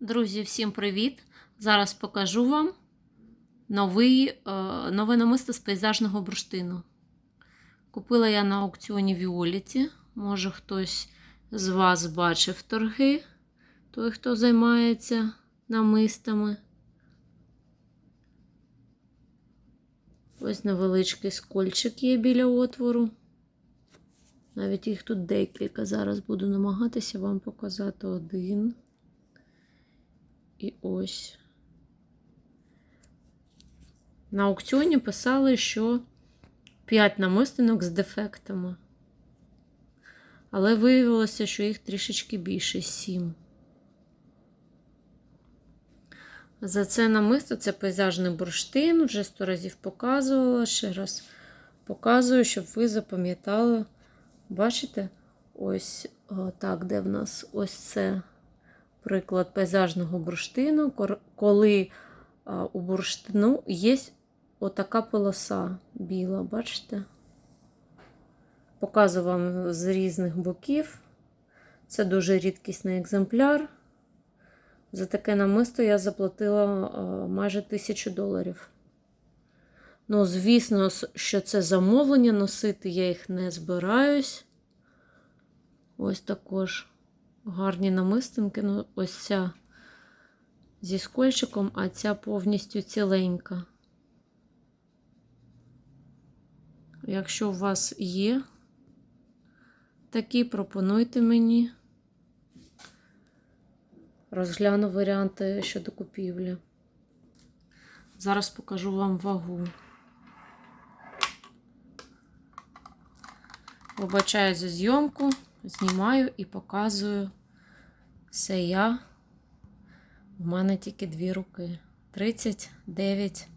Друзі, всім привіт! Зараз покажу вам новий, е, нове намисто з пейзажного бурштину. Купила я на аукціоні Віоліті. Може, хтось з вас бачив торги, той, хто займається намистами. Ось невеличкий скольчик є біля отвору. Навіть їх тут декілька. Зараз буду намагатися вам показати один. І ось. На аукціоні писали, що 5 намистинок з дефектами. Але виявилося, що їх трішечки більше 7. За це намисто це пейзажний бурштин. Вже сто разів показувала. Ще раз показую, щоб ви запам'ятали. Бачите? Ось о, так, де в нас ось це приклад пейзажного бурштину, коли у бурштину є отака полоса біла, бачите? Показую вам з різних боків. Це дуже рідкісний екземпляр. За таке намисто я заплатила майже тисячу доларів. Ну, звісно, що це замовлення носити, я їх не збираюсь. Ось також гарні намистинки. Ну, ось ця зі скольчиком, а ця повністю ціленька. Якщо у вас є такі, пропонуйте мені. Розгляну варіанти щодо купівлі. Зараз покажу вам вагу. Вибачаю за зйомку, знімаю і показую все я. У мене тільки дві руки. 39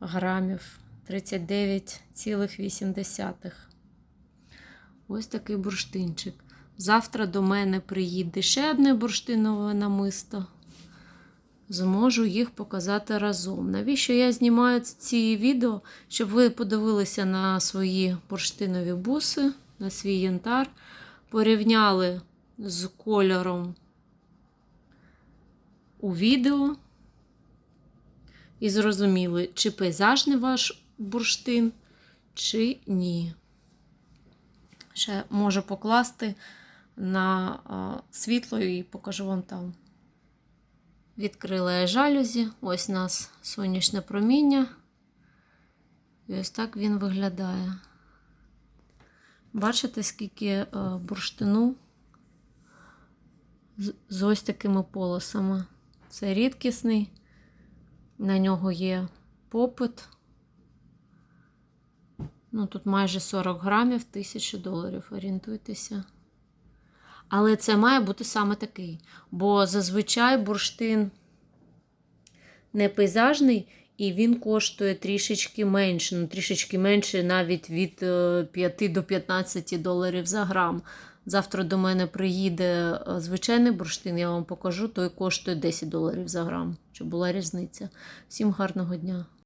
грамів, 39,8. Ось такий бурштинчик. Завтра до мене приїде ще одне бурштинове намисто. Зможу їх показати разом. Навіщо я знімаю ці відео? Щоб ви подивилися на свої бурштинові буси, на свій янтар, порівняли з кольором у відео і зрозуміли, чи пейзажний ваш бурштин, чи ні. Ще можу покласти на світло і покажу вам там. Відкрила жалюзі, ось у нас сонячне проміння. І ось так він виглядає. Бачите, скільки бурштину з ось такими полосами. Це рідкісний, на нього є попит. Ну, тут майже 40 грамів, 1000 доларів, орієнтуйтеся. Але це має бути саме такий. Бо зазвичай бурштин не пейзажний, і він коштує трішечки менше. Ну, трішечки менше навіть від 5 до 15 доларів за грам. Завтра до мене приїде звичайний бурштин, я вам покажу, той коштує 10 доларів за грам, щоб була різниця. Всім гарного дня!